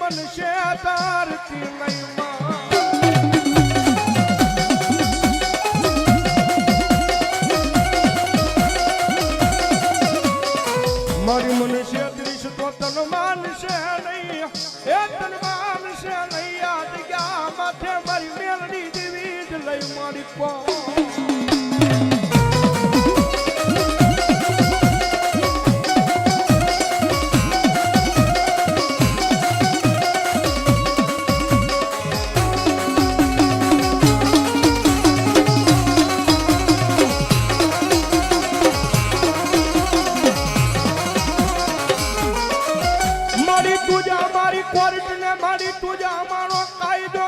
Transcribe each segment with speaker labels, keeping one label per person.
Speaker 1: મન મનશે તારતી નહીં મારી તુજા મારી કોર્ટ ને મારી તુજા મારો કાયદો કાયદો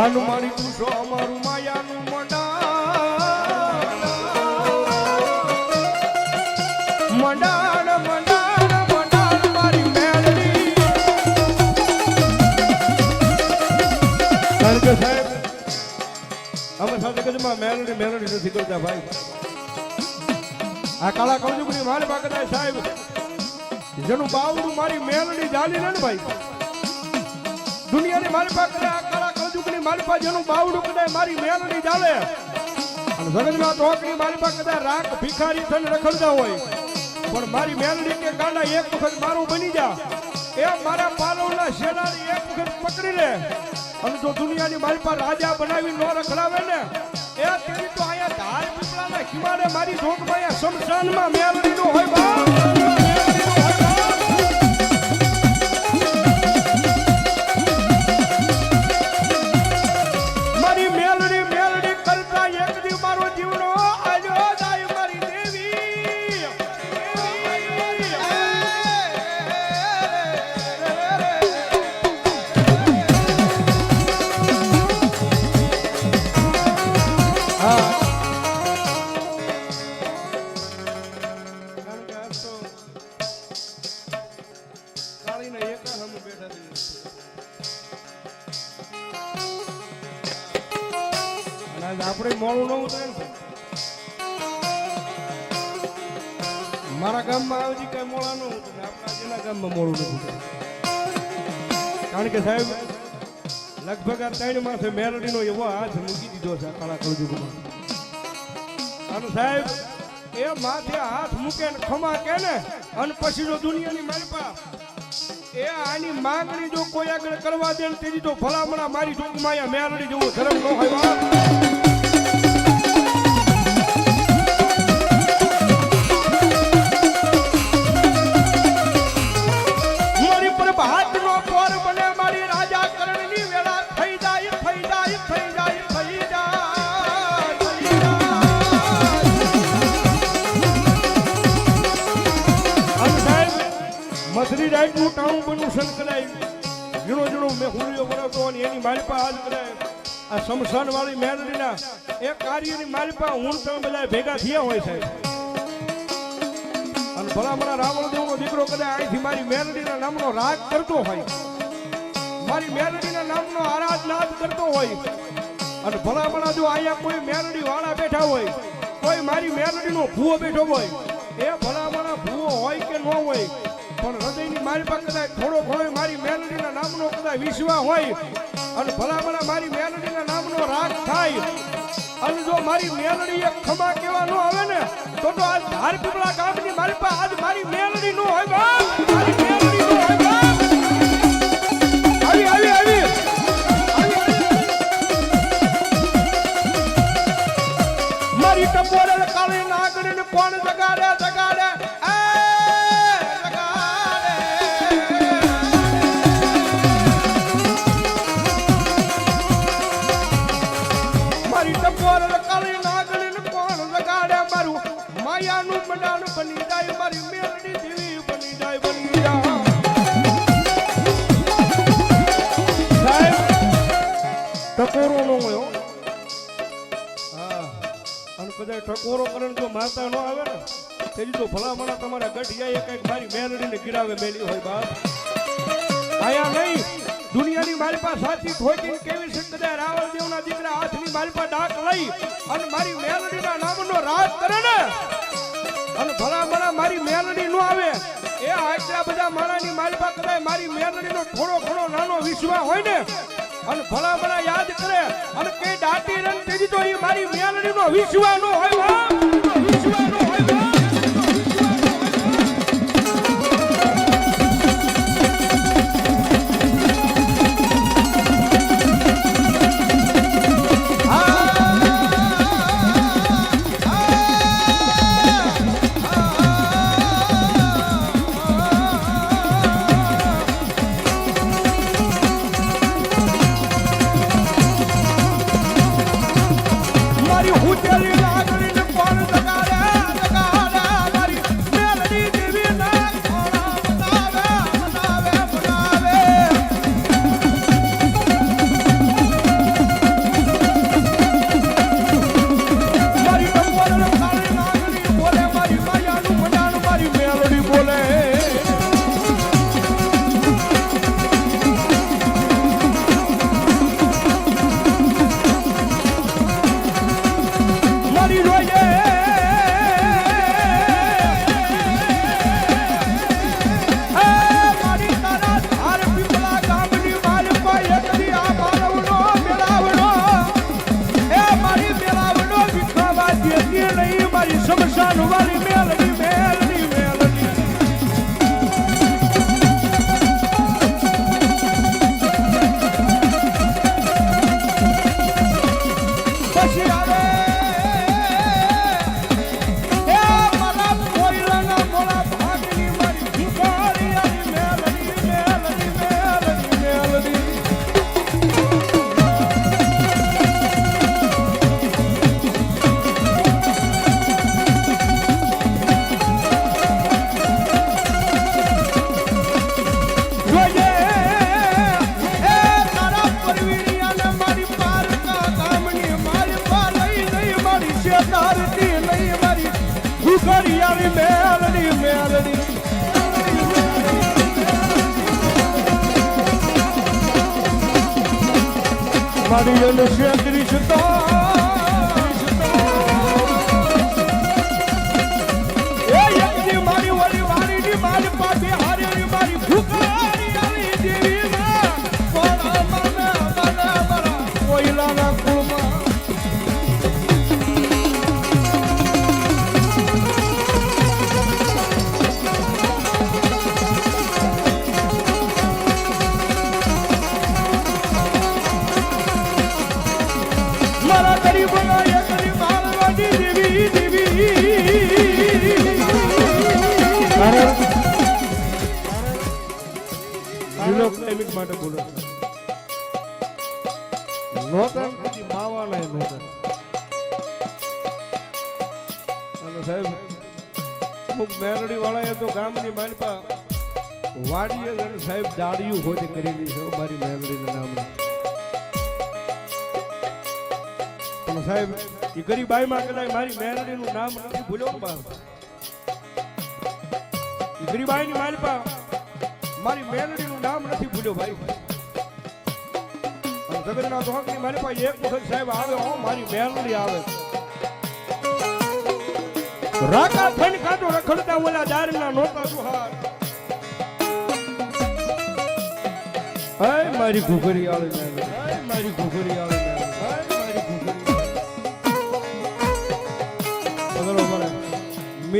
Speaker 1: આનું પૂછો, અમારું માયાનું મંડાણ મંડાણ મંડાણ મંડાણ, મારી મેલડી. કારણ કે સાહેબ, અમે સાથે કદમાં મેલડી મેલડી નથી કરતા ભાઈ. આ કાળા કૌજુકની મારી પાસે સાહેબ. જેનું બાવડું મારી મેલડી જાલી ને ભાઈ. દુનિયાની મારી પાસે આ મારી પાસે જેનું બાવડું કદાચ મારી મેલડી ચાલે. જગતમાં ટોકરી મારી પાસે કદાચ રાખ ભિખારી થઈને રખડતા હોય. પણ મારી મેલડી કે ગાડા એક વખત મારું બની જા. એ મારા પાલવના શેરાની એક વખત પકડી લે. અને જો દુનિયાની મારી પાસે રાજા બનાવી નો રખડાવે ને, એ તેની તો અહીંયા ધાર પીપળાના ખીમાડે મારી જોગમાં અહીંયા શમશાનમાં મેલડીનો હોય બા મારા ગામમાં આવજી કઈ મોડા ન આપણા ગામમાં મોડું નથી કારણ કે સાહેબ, લગભગ આ ત્રણ માસે મેરડીનો એવો હાથ મૂકી દીધો છે કાળા કળજુગમાં. અને સાહેબ, એ માથે હાથ મૂકે ને ખમા કે ને, અને પછી જો દુનિયાની મારી પાસે એ આની માંગણી જો કોઈ આગળ કરવા દે ને તેની તો ભલામણા મારી ટૂંકમાં અહીંયા મેરડી જેવો ધરમ ન હોય બાપ. મારી પર બને મારી જાય, થઈ જાય થઈ જાય થઈ જાય. સાહેબ મથરી રાઈટનું ટાણું એની મારી પાસે હાલ આ શમશાન વાળી મેરડીના એ કાર્યની મારી પાસે હું તમે બધા ભેગા થયા હોય સાહેબ. અને મારા રાવણ દેવનો દીકરો કદાચ અહીંથી મારી મેલડીના નામનો રાગ કરતો હોય. મારી મેલડીના નામનો આરાધનાદ કરતો હોય. અને ભલામણા જો અહીંયા કોઈ મેલડી વાળા બેઠા હોય, કોઈ મારી મેલડીનો ભૂવો બેઠો હોય, એ ભલામણા ભૂવો હોય કે ન હોય, પણ હૃદયની મારી પાસે કદાચ થોડો ઘણો મારી મેલડીના નામનો કદાચ વિશ્વા હોય, અને ભલામણા મારી મેલડીના નામનો રાગ થાય અને જો મારી મેલડી એક ખમા કેવા ન આવે ને, તો તો આજ ધાર પીપળા ગામની મારી પાસે આજ મારી રાવણ દેવના દીકરા હાથની મારી પાસે ડાક લઈ અને મારી મેલડીના નામનો રાજ કરે ને? અને ભલામણા મારી મેલડી નો આવે, એ આટલા બધા માણાની મારી પાસે કદાચ મારી મેલડીનો થોડો ઘણો નાનો વિશ્વાસ હોય ને અને ભલામણા યાદ કરે અને કે દાટી રન તેજી તો એ મારી વિશ્વાસ નો હોય હો. વિશ્વાસ નો હોય ભૂખરિયાની મેલડી મેલડી મારી એને શેતરી એ સાહેબ અમુક મેરડી એ તો ગામની માલપા વાડીએ સાહેબ દાડિયું હોતે કરેલી છે મારી મેરડીના નામની સાહેબ, એ ગરીબાઈમાં કદાચ મારી મેરડીનું નામ નથી ભૂલ્યો બાપ એ ગરીબાઈની માલપા મારી મેલડીનું નામ નથી ભૂલ્યો ભાઈ. મારી એક વખત સાહેબ આવે, હો, મારી મેલડી આવે. રાકા થઈને કાંટો રખડતા ઓલા દારના નોતા હાય મારી ઘુઘરી આવે મારી ઘુઘરી આવે.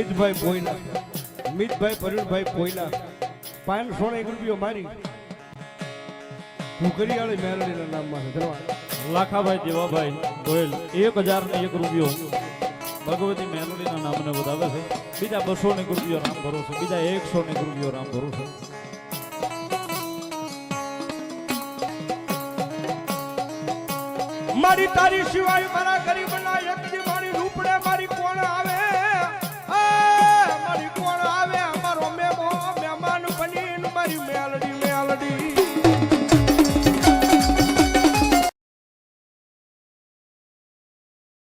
Speaker 1: મિતભાઈ પોઈલા મિતભાઈ પરુણભાઈ પોઈલા પાંચસો ને એક રૂપિયો મારી. ઘુઘરી મેરડીના નામમાં ધન્યવાદ.
Speaker 2: લાખાભાઈ દેવાભાઈ ગોયલ એક હજાર ને એક રૂપિયો. ભગવતી મેરડીના નામને વધાવે છે. બીજા બસો ને રૂપિયો રામ ભરો છે બીજા એકસો ને રૂપિયો રામ ભરો છે
Speaker 1: મારી તારી સિવાય મારા ગરીબના એક દિવસ